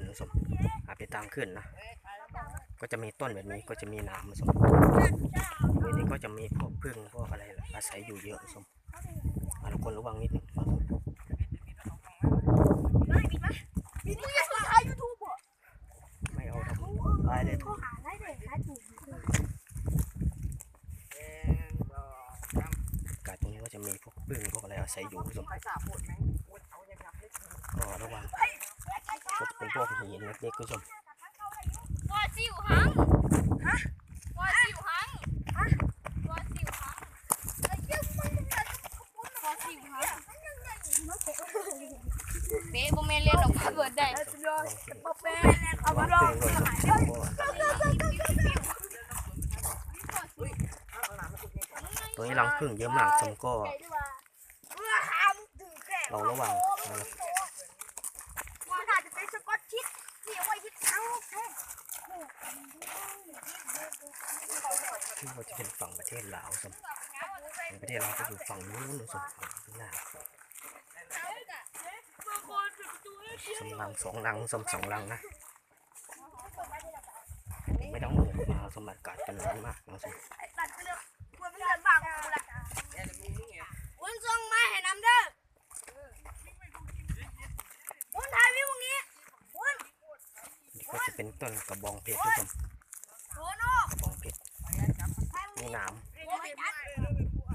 ขึ้นนะสมหาไปทางขึ้นนะ ก็จะมีต้นแบบนี้ก็จะมีน้ำสมบริเวณนี้ก็จะมีพวกพึ่งพวกอะไรอาศัยอยู่เยอะสมอะทุกคนระวังนิดนึงมึงจะถ่ายยูทูบเหรอไม่เอาทำตายเลยเขาหาได้เลยนะถูกอากาศตรงนี้ก็จะมีพวกพึ่งพวกอะไรอาศัยอยู่สมก็ระวังก็ จะเป็นพวกหินเล็กๆคุณผู้ชมว่าสิวหังฮะว่าสิวหังฮะว่าสิวหังว่าสิวหังเบ๊บ่แม่นเล่นออกมาเบิดได้ระวังพึ่งระวังพึ่งด้วยสมเพราะว่าตรงนี้รังพึ่งเยอะมากสมก็เราระวังนะครับ มันอาจจะเป็นสกอตชิดที่เอาไว้ ที่เท้าแค่ที่ก็จะเป็นฝั่งประเทศลาวสมประเทศลาวก็อยู่ฝั่งนู้นสมฝั่งข้างหน้าสมรังสองรังสมสองรังนะไม่ต้องห่วงมาสมบัติอากาศจะร้อนมากนะสม ไอ้ตัดไปเลยควรไม่เดินบ้างกูละวุ้นส่งมาให้น้ำเด้อวุ้นถ่ายวิวตรงนี้วุ้น นี่ก็จะเป็น ต้นกระบองเพชรทุกคนโอ้โน่กระบองเพชรมีหน้โอ้ยจัดำ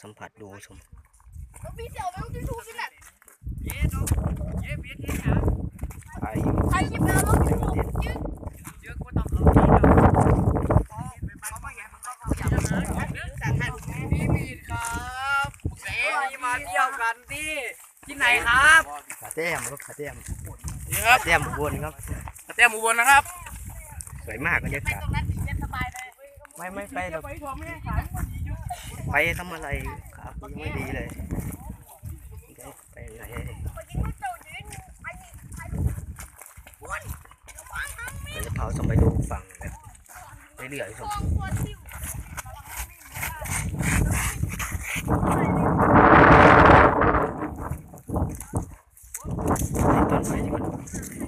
สัมผัสดูชมแล้วพี่เสี่ยวไม่ต้องที่ทูบสิน่ะไอใครหยิบแล้วต้องที่ทูบพี่มีดครับเสนี่มาเที่ยวกันที่ที่ไหนครับขาแต้มครับขาแต้ม นี่ครัขาบแต้มอุบลครับเต้มอุบลนะครับ สวยมากบรรยากาศตรงนั้นเย็นสบายเลยไม่ไม่ไปหรอกไปทำอะไรครับยังไม่ดีเลยไปไหนคนยิงไม่โดนยิงไอ้นี่ไอ้วุ้นระวังทั้งเราจะพาสมไปดูฝั่งแบบเรื่อยๆสม กองควรซิว ในต้นไม้ที่มัน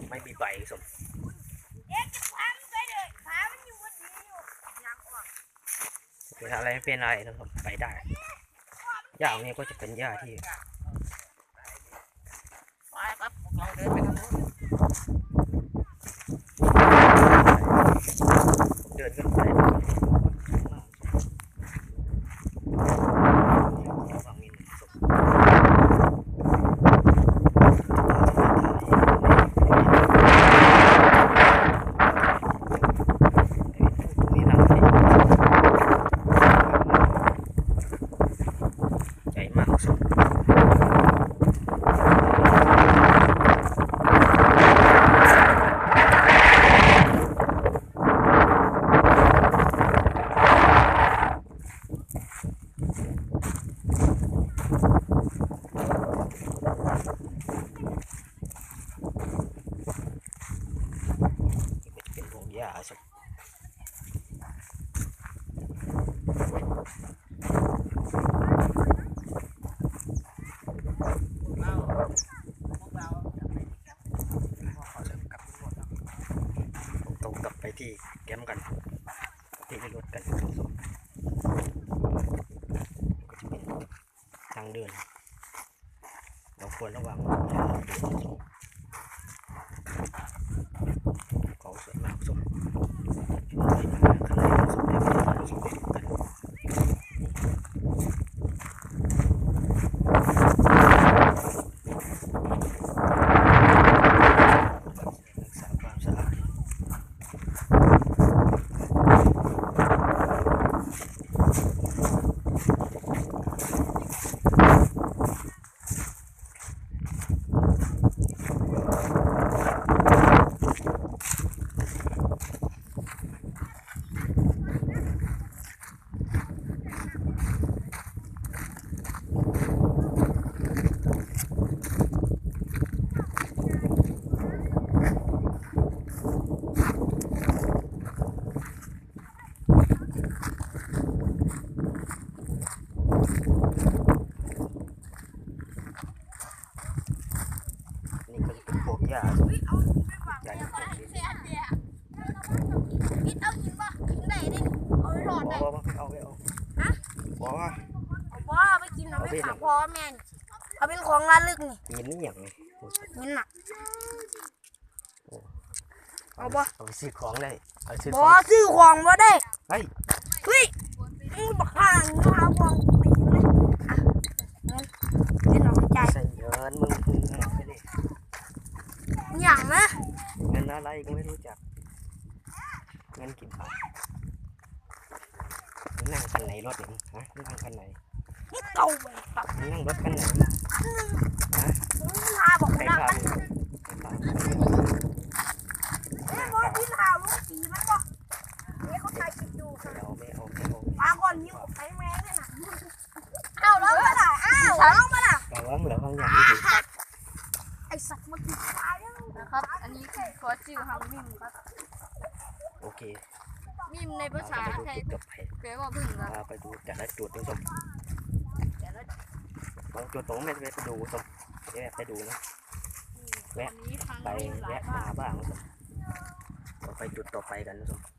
ไม่มีใบสม เอ๊ะจะพังไปเลยขามันอยู่บนนี้อยู่ยังอ่อน เป็น อะไรไม่เป็นอะไรนะครับไปได้หญ้าตรงนี้ก็จะเป็นหญ้าที่ไปครับเราเดินไปทางนู้น เดินขึ้นไปฝั่งนี้สมนี่รังเพชรใหญ่มากสม เป็นพวก หญ้าสักต้องกลับไปที่แคมกัน ที่รถกันก็จะเป็นทางเดินเราควรระวังอย่าเดินสองเขาสวยมากสม ข้างในสมเด็จพระสมเด็จกันรักษาความสะอาด เวกหญ้าเฮ้ยเอาหินไปฝากหญ้าแม่จะเป็นดินเสียเสียคิดเอาหินป่ะหินไหนดิเอาไปหลอดบได้อกว่าเอาไปเอาบอกว่าเอาบ่เอาไปกินเอาไปฝากพ่อแม่เอาเป็นของระลึกนี่หินนี่อย่างนี้หินน่ะเอาบ่เอาไปซื้อของได้เอาซื้อขบ่องซื้อของบ่ได้เฮ้ยเฮ้ยมึงบักห่างมึงเอาของไปเลยอะเงินเงินของใจใส่เงินมึง อาไปดิอย่างนะเงินอะไรก็ไม่รู้จักเงินกี่บาทมึงนั่งคันไหนรถเนี่ยฮะมึงนั่งคันไหนมึงเก่าไปครับมึงนั่งรถคันไหนฮะมึงพาบอกใครนะพามึงใครพามึงเอ้ยบอกพี่พาลูกสีมันบอกเดี๋ยวเขาถ่ายคลิปดูค่ะไม่เอาไม่เอาไม่เอามาก่อนนิ้วไปแม่งเนี่ยนะอ้าวแล้วมาล่ะอ้าวแล้วมาล่ะแต่ว่าเหมือนบางอย่างที่ดีไอสัตว์มากิ นตายแล้วนะครับ อันนี้คือฟอสซิลฮังมิมครับ โอเคมิมในภาษาเราไทไปยดูจุดจบไปแปลว่าพึ่งครับพาไปดูแต่ละจุดนะชมบางจุดผมไม่ได้ไปดูชมไม่ได้ไปดูนะอันนี้ฮังไปมิมหลายแวะบ้ามานบ้างนะชมเราไปจุดต่อไปกันนะชม